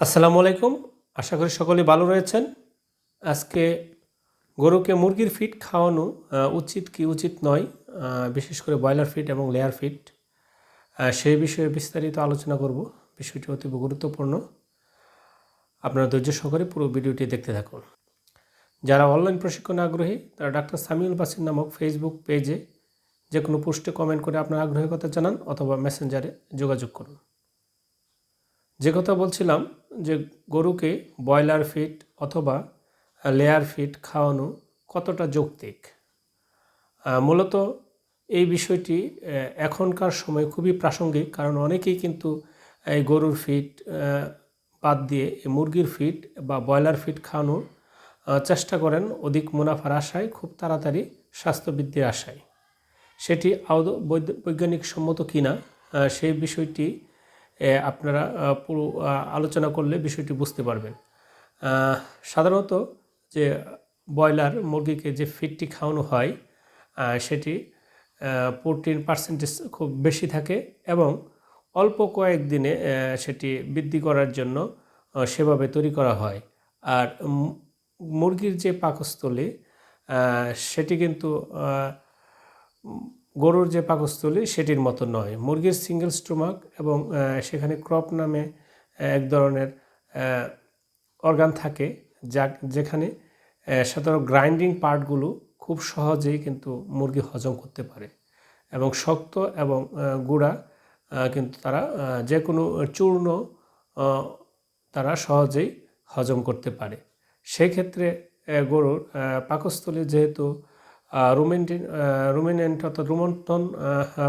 আসসালামু আলাইকুম। আশা করি সকলে ভালো রয়েছেন। আজকে গরুকে মুরগির ফিট খাওয়ানো উচিত কি উচিত নয় বিশেষ করে ব্রয়লার ফিট এবং লেয়ার ফিট সেই বিষয়ে বিস্তারিত আলোচনা করব। বিষয়টি অতীব গুরুত্বপূর্ণ। আপনারা ধৈর্য সহকারে পুরো ভিডিওটি দেখতে থাকুন। যারা অনলাইন প্রশিক্ষণে আগ্রহী, তারা ডাক্তার সামিউল বাসির নামক ফেসবুক পেজে যে কোনো পোস্টে কমেন্ট করে আপনার আগ্রহের কথা জানান অথবা মেসেঞ্জারে যোগাযোগ করুন। যে কথা বলছিলাম যে গরুকে ব্রয়লার ফিট অথবা লেয়ার ফিট খাওয়ানো কতটা যৌক্তিক? মূলত এই বিষয়টি এখনকার সময় খুবই প্রাসঙ্গিক কারণ অনেকেই কিন্তু এই গরুর ফিট বাদ দিয়ে মুরগির ফিট বা ব্রয়লার ফিট খাওয়ানোর চেষ্টা করেন। অধিক মুনাফার আশায় খুব তাড়াতাড়ি স্বাস্থ্যবৃদ্ধির আশায়। সেটি আদৌ বৈজ্ঞানিক সম্মত কিনা সেই বিষয়টি আপনারা পুরো আলোচনা করলে বিষয়টি বুঝতে পারবেন। সাধারণত যে ব্রয়লার মুরগিকে যে ফিডটি খাওয়ানো হয় সেটি প্রোটিন পার্সেন্টেজ খুব বেশি থাকে এবং অল্প কয়েকদিনে আহ, সেটি বৃদ্ধি করার জন্য সেভাবে তৈরি করা হয়। আর মুরগির যে পাকস্থলী সেটি কিন্তু গরুর যে পাকস্থলী সেটির মতো নয়। মুরগির সিঙ্গেল স্টোমাক এবং সেখানে ক্রপ নামে এক ধরনের অর্গান থাকে যা, যেখানে সাধারণ গ্রাইন্ডিং পার্টগুলো খুব সহজেই কিন্তু মুরগি হজম করতে পারে এবং শক্ত এবং গুঁড়া কিন্তু তারা যে কোনো চূর্ণ তারা সহজেই হজম করতে পারে। সেক্ষেত্রে গরুর পাকস্থলী যেহেতু রুমেন্টিন অর্থাৎ রুমন্টন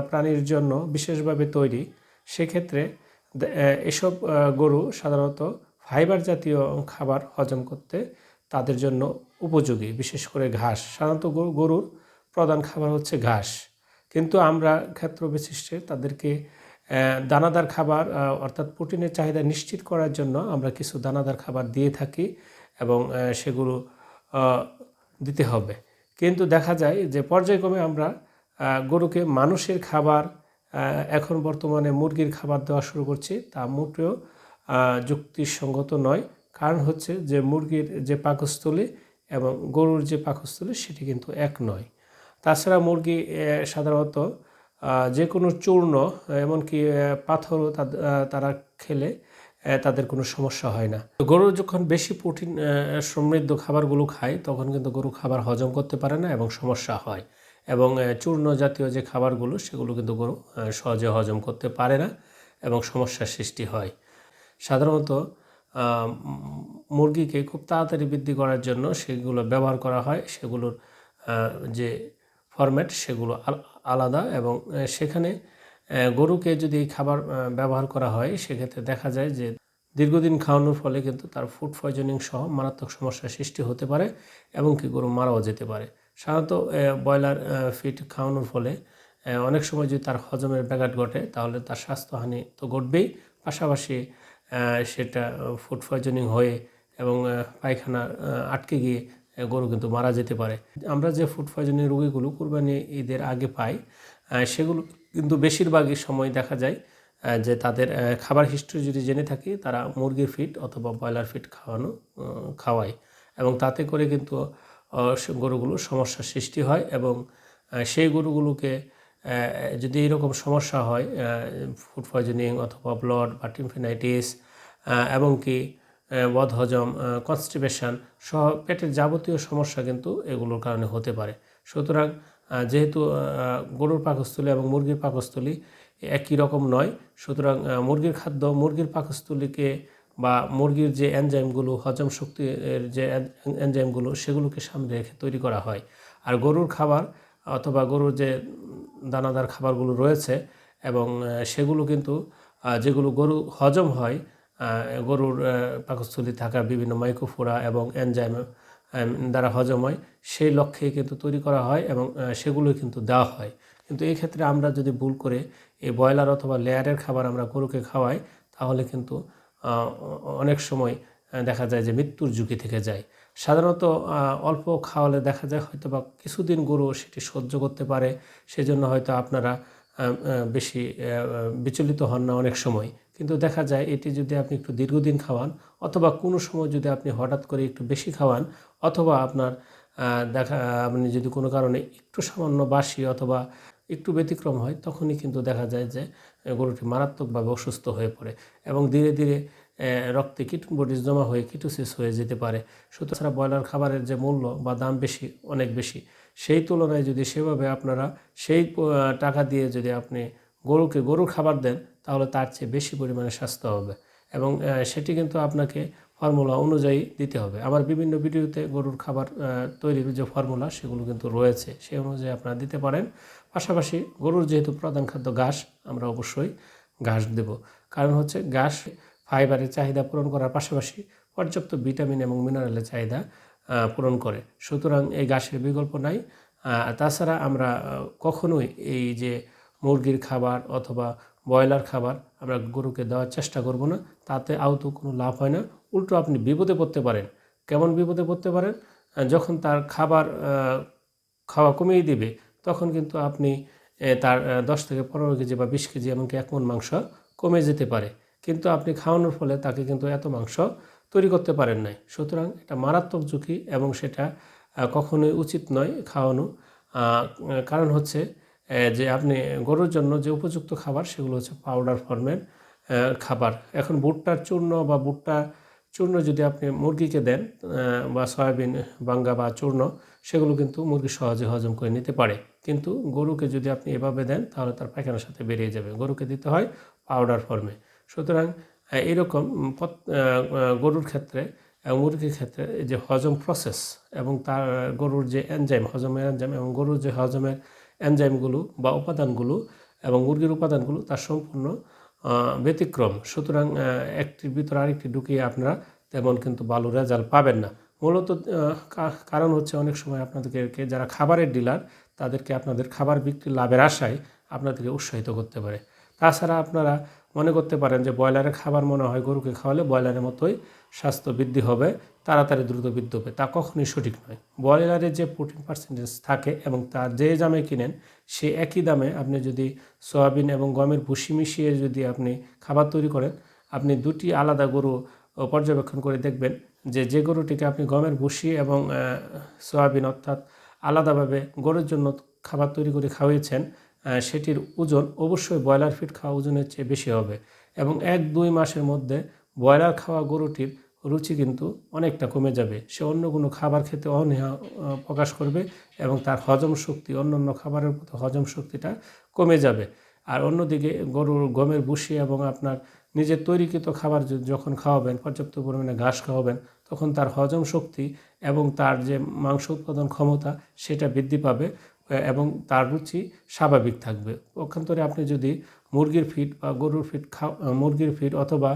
প্রাণীর জন্য বিশেষভাবে তৈরি। সেক্ষেত্রে এসব গরু সাধারণত ফাইবার জাতীয় খাবার হজম করতে তাদের জন্য উপযোগী, বিশেষ করে ঘাস। সাধারণত গরুর প্রধান খাবার হচ্ছে ঘাস। কিন্তু আমরা ক্ষেত্র বিশিষ্টে তাদেরকে দানাদার খাবার অর্থাৎ প্রোটিনের চাহিদা নিশ্চিত করার জন্য আমরা কিছু দানাদার খাবার দিয়ে থাকি এবং সেগুলো দিতে হবে। কিন্তু দেখা যায় যে পর্যায়ক্রমে আমরা গরুকে মানুষের খাবার এখন বর্তমানে মুরগির খাবার দেওয়া শুরু করছি। তা মোটেও যুক্তিসঙ্গত নয়। কারণ হচ্ছে যে মুরগির যে পাকস্থলী এবং গরুর যে পাকস্থলী সেটি কিন্তু এক নয়। তাছাড়া মুরগি সাধারণত যে কোনো চূর্ণ, এমনকি পাথরও তারা খেলে। তাদের কোনো সমস্যা হয় না। গরু যখন বেশি প্রোটিন সমৃদ্ধ খাবারগুলো খায়, তখন কিন্তু গরু খাবার হজম করতে পারে না এবং সমস্যা হয়। এবং চূর্ণ জাতীয় যে খাবারগুলো, সেগুলো কিন্তু গরু সহজে হজম করতে পারে না এবং সমস্যার সৃষ্টি হয়। সাধারণত মুরগিকে খুব তাড়াতাড়ি বৃদ্ধি করার জন্য সেগুলো ব্যবহার করা হয়। সেগুলোর যে ফরম্যাট সেগুলো আল- আলাদা এবং সেখানে গরুকে যদি খাবার ব্যবহার করা হয়, সেক্ষেত্রে দেখা যায় যে দীর্ঘদিন খাওয়ানোর ফলে কিন্তু তার ফুড পয়জনিং সহ মারাত্মক সমস্যার সৃষ্টি হতে পারে এবং কি গরু মারাও যেতে পারে। সাধারণত ব্রয়লার ফিড খাওয়ানোর ফলে অনেক সময় যদি তার হজমের ব্যাঘাত ঘটে, তাহলে তার স্বাস্থ্যহানি তো ঘটবেই। পাশাপাশি সেটা ফুড পয়জনিং হয়ে এবং পায়খানা আটকে গিয়ে গরু কিন্তু মারা যেতে পারে। আমরা যে ফুড পয়জনিং রোগীগুলো কুরবানি ঈদের আগে পাই সেগুলো কিন্তু বেশিরভাগই সময় দেখা যায় যে তাদের খাবার হিস্ট্রি যদি জেনে থাকি, তারা মুরগির ফিট অথবা ব্রয়লার ফিট খাওয়ানো খাওয়ায়। এবং তাতে করে কিন্তু গরুগুলো সমস্যার সৃষ্টি হয় এবং সেই গরুগুলোকে যদি এরকম সমস্যা হয় ফুড পয়জনিং অথবা ব্লড বা টিমফিনাইটিস এবং কি বদ হজম কনস্টিপেশন সহ পেটের যাবতীয় সমস্যা কিন্তু এগুলোর কারণে হতে পারে। সুতরাং যেহেতু গরুর পাকস্থলী এবং মুরগির পাকস্থলী একই রকম নয়, সুতরাং মুরগির খাদ্য মুরগির পাকস্থলীকে বা মুরগির যে এনজাইমগুলো হজম শক্তির যে এনজাইমগুলো সেগুলোকে সামনে রেখে তৈরি করা হয়। আর গরুর খাবার অথবা গরুর যে দানাদার খাবারগুলো রয়েছে এবং সেগুলো কিন্তু যেগুলো গরু হজম হয় গরুর পাকস্থলী থাকা বিভিন্ন মাইক্রোফোরা এবং এনজাইম দ্বারা হজম হয় সেই লক্ষ্যে কিন্তু তৈরি করা হয় এবং সেগুলো কিন্তু দেওয়া হয়। কিন্তু এই ক্ষেত্রে আমরা যদি ভুল করে এই ব্রয়লার অথবা লেয়ারের খাবার আমরা গরুকে খাওয়াই, তাহলে কিন্তু অনেক সময় দেখা যায় যে মৃত্যুর ঝুঁকি থেকে যায়। সাধারণত অল্প খাওয়ালে দেখা যায় হয়তো বা কিছুদিন গরু সেটি সহ্য করতে পারে, সেজন্য হয়তো আপনারা বেশি বিচলিত হন না অনেক সময়। কিন্তু দেখা যায় এটি যদি আপনি একটু দীর্ঘদিন খাওয়ান, অথবা কোনো সময় যদি আপনি হঠাৎ করে একটু বেশি খাওয়ান, অথবা আপনার দেখা, আপনি যদি কোনো কারণে একটু সামান্য বাসি অথবা একটু ব্যতিক্রম হয়, তখনই কিন্তু দেখা যায় যে গরুটি মারাত্মকভাবে অসুস্থ হয়ে পড়ে এবং ধীরে ধীরে রক্তে কিটন বডিজ জমা হয়ে কিটোসিস হয়ে যেতে পারে। সুতরাং ব্রয়লার খাবারের যে মূল্য বা দাম বেশি, অনেক বেশি, সেই তুলনায় যদি সেভাবে আপনারা সেই টাকা দিয়ে যদি আপনি গরুকে গরুর খাবার দেন, তাহলে তার চেয়ে বেশি পরিমাণে স্বাস্থ্য হবে। এবং সেটি কিন্তু আপনাকে ফর্মুলা অনুযায়ী দিতে হবে। আমার বিভিন্ন ভিডিওতে গরুর খাবার তৈরির যে ফর্মুলা সেগুলো কিন্তু রয়েছে সেই অনুযায়ী আপনারা দিতে পারেন। পাশাপাশি গরুর যেহেতু প্রধান খাদ্য ঘাস, আমরা অবশ্যই ঘাস দেব। কারণ হচ্ছে ঘাস ফাইবারের চাহিদা পূরণ করার পাশাপাশি পর্যাপ্ত ভিটামিন এবং মিনারেলের চাহিদা পূরণ করে। সুতরাং এই ঘাসের বিকল্প নাই। তাছাড়া আমরা কখনোই এই যে মুরগির খাবার অথবা ব্রয়লার খাবার আমরা গরুকে দেওয়ার চেষ্টা করব না, তাতে আওতো কোনো লাভ হয় না। উল্টো আপনি বিপদে পড়তে পারেন। কেমন বিপদে পড়তে পারেন? যখন তার খাবার খাওয়া কমিয়ে দিবে, তখন কিন্তু আপনি তার দশ থেকে পনেরো কেজি বা বিশ কেজি এমনকি এক মন মাংস কমে যেতে পারে। কিন্তু আপনি খাওয়ানোর ফলে তাকে কিন্তু এত মাংস তৈরি করতে পারেন নাই। সুতরাং এটা মারাত্মক ঝুঁকি এবং সেটা কখনোই উচিত নয় খাওয়ানো। কারণ হচ্ছে যে আপনি গরুর জন্য যে উপযুক্ত খাবার, সেগুলো হচ্ছে পাউডার ফর্মের খাবার। এখন ভুট্টার চূর্ণ বা ভুট্টা চূর্ণ যদি আপনি মুরগিকে দেন বা সয়াবিন, বাঙ্গা বা চূর্ণ, সেগুলো কিন্তু মুরগি সহজে হজম করে নিতে পারে। কিন্তু গরুকে যদি আপনি এভাবে দেন, তাহলে তার পায়খানার সাথে বেরিয়ে যাবে। গরুকে দিতে হয় পাউডার ফর্মে সুতরাং এইরকম গরুর ক্ষেত্রে মুরগির ক্ষেত্রে যে হজম প্রসেস এবং তার গরুর যে এনজাইম হজমের এনজাইম এবং গরুর যে হজমের এনজাইমগুলো বা উপাদানগুলো এবং মুরগির উপাদানগুলো তার সম্পূর্ণ ব্যতিক্রম। সুতরাং একটির ভিতরে আরেকটি ঢুকিয়ে আপনারা তেমন কিন্তু ভালো রেজাল্ট পাবেন না। মূলত কারণ হচ্ছে অনেক সময় আপনাদেরকে যারা খাবারের ডিলার, তাদেরকে আপনাদের খাবার বিক্রি লাভের আশায় আপনাদেরকে উৎসাহিত করতে পারে। তাছাড়া আপনারা মনে করতে পারেন যে ব্রয়লারের খাবার মনে হয় গরুকে খাওয়ালে ব্রয়লারের মতোই স্বাস্থ্য বৃদ্ধি হবে, তাড়াতাড়ি দ্রুত বৃদ্ধি হবে। তা কখনোই সঠিক নয়। ব্রয়লারের যে প্রোটিন পার্সেন্টেজ থাকে এবং তার যে দামে কিনেন, সে একই দামে আপনি যদি সয়াবিন এবং গমের ভুসি মিশিয়ে যদি আপনি খাবার তৈরি করেন, আপনি দুটি আলাদা গরু পর্যবেক্ষণ করে দেখবেন যে যে গরুটিকে আপনি গমের ভুসি এবং সয়াবিন অর্থাৎ আলাদাভাবে গরুর জন্য খাবার তৈরি করে খাওয়িয়েছেন সেটির ওজন অবশ্যই ব্রয়লার ফিট খাওয়া ওজনের চেয়ে বেশি হবে এবং এক দুই মাসের মধ্যে ব্রয়লার খাওয়া গরুটির রুচি কিন্তু অনেকটা কমে যাবে। সে অন্য কোনো খাবার খেতে অনীহা প্রকাশ করবে এবং তার হজম শক্তি অন্য অন্য খাবারের মতো হজম শক্তিটা কমে যাবে। আর অন্যদিকে গরুর গমের ভুসি এবং আপনার নিজের তৈরিকৃত খাবার যখন খাওয়াবেন, পর্যাপ্ত পরিমাণে ঘাস খাওয়াবেন, তখন তার হজম শক্তি এবং তার যে মাংস উৎপাদন ক্ষমতা, সেটা বৃদ্ধি পাবে। এবং তার রুচি স্বাভাবিক থাকবে। পক্ষান্তরে আপনি যদি মুরগির ফিট বা গরুর ফিট খাও মুরগির ফিট অথবা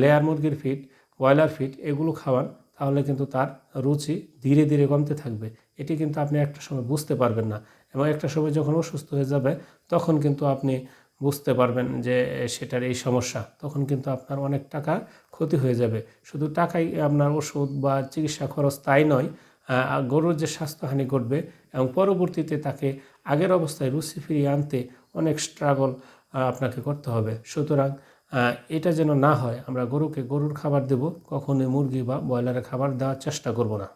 লেয়ার মুরগির ফিট ব্রয়লার ফিট এগুলো খাওয়ান, তাহলে কিন্তু তার রুচি ধীরে ধীরে কমতে থাকবে। এটি কিন্তু আপনি একটা সময় বুঝতে পারবেন না এবং একটা সময় যখন অসুস্থ হয়ে যাবে, তখন কিন্তু আপনি বুঝতে পারবেন যে সেটার এই সমস্যা। তখন কিন্তু আপনার অনেক টাকা ক্ষতি হয়ে যাবে। শুধু টাকাই আপনার ওষুধ বা চিকিৎসা খরচ তাই নয় গরুর যে স্বাস্থ্যহানি ঘটবে এবং পরবর্তীতে তাকে আগের অবস্থায় রুচি ফিরিয়ে আনতে অনেক স্ট্রাগল আপনাকে করতে হবে। সুতরাং এটা যেন না হয়, আমরা গরুকে গরুর খাবার দেব, কখনোই মুরগি বা ব্রয়লারের খাবার দেওয়ার চেষ্টা করব না।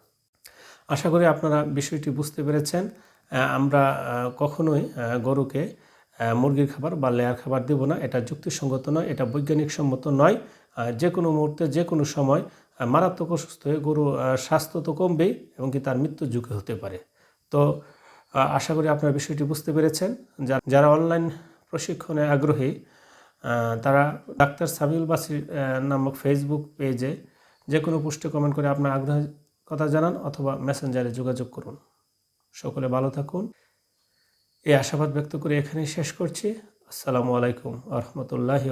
আশা করি আপনারা বিষয়টি বুঝতে পেরেছেন। আমরা কখনোই গরুকে মুরগির খাবার বা লেয়ার খাবার দেব না। এটা যুক্তিসঙ্গত নয়, এটা বৈজ্ঞানিক সম্মত নয়। যে কোনো মুহূর্তে যে কোনো সময় মারাত্মক অসুস্থ হয়ে গরু স্বাস্থ্য তো কমবেই এবং কি তার মৃত্যু ঝুঁকি হতে পারে। তো আশা করি আপনারা বিষয়টি বুঝতে পেরেছেন। যারা অনলাইন প্রশিক্ষণে আগ্রহী তারা ডাক্তার সাবিউল বাসির নামক ফেসবুক পেজে যে কোনো পোস্টে কমেন্ট করে আপনার আগ্রহের কথা জানান অথবা মেসেঞ্জারে যোগাযোগ করুন। সকলে ভালো থাকুন। এই আশাবাদ ব্যক্ত করে এখানেই শেষ করছি। আসসালামু আলাইকুম আ রহমতুল্লাহি